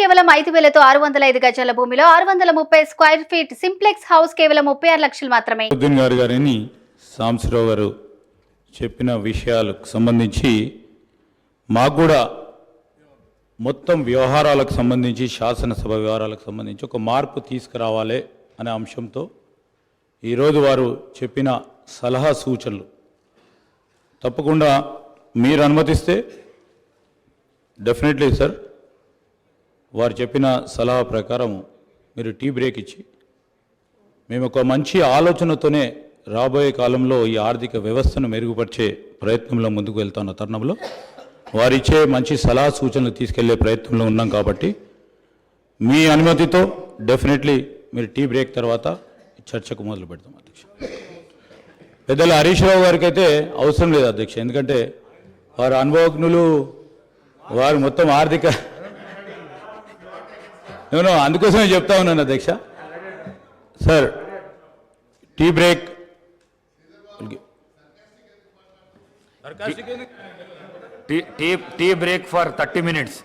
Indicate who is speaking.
Speaker 1: కేవలం ఐదు వేలతో ఆరు వందల ఐదు గజాల భూమిలో ఆరు వందల ముప్పై స్క్వేర్ ఫీట్ సింప్లెక్స్ హౌస్ కేవలం ముప్పై ఆరు లక్షలు మాత్రమే.
Speaker 2: గారు గారిని సాంబశివరావు గారు చెప్పిన విషయాలకు సంబంధించి మాకు కూడా మొత్తం వ్యవహారాలకు సంబంధించి శాసనసభ వ్యవహారాలకు సంబంధించి ఒక మార్పు తీసుకురావాలి అనే అంశంతో ఈరోజు వారు చెప్పిన సలహా సూచనలు. తప్పకుండా మీరు అనుమతిస్తే డెఫినెట్లీ సార్ వారు చెప్పిన సలహా ప్రకారం మీరు టీ బ్రేక్ ఇచ్చి మేము ఒక మంచి ఆలోచనతోనే రాబోయే కాలంలో ఈ ఆర్థిక వ్యవస్థను మెరుగుపరిచే ప్రయత్నంలో ముందుకు వెళ్తున్న తరుణంలో వారిచ్చే మంచి సలహా సూచనలు తీసుకెళ్ళే ప్రయత్నంలో ఉన్నాం కాబట్టి మీ అనుమతితో డెఫినెట్లీ మీరు టీ బ్రేక్ తర్వాత చర్చకు మొదలు పెడతాం అధ్యక్ష. పెద్దల హరీష్ రావు గారికి అయితే అవసరం లేదు అధ్యక్ష. ఎందుకంటే వారు అనుభవజ్ఞులు వారు మొత్తం ఆర్థిక నేను అందుకోసమే చెప్తా ఉన్నాను అధ్యక్ష. Sir tea break
Speaker 3: tea tea tea break for thirty minutes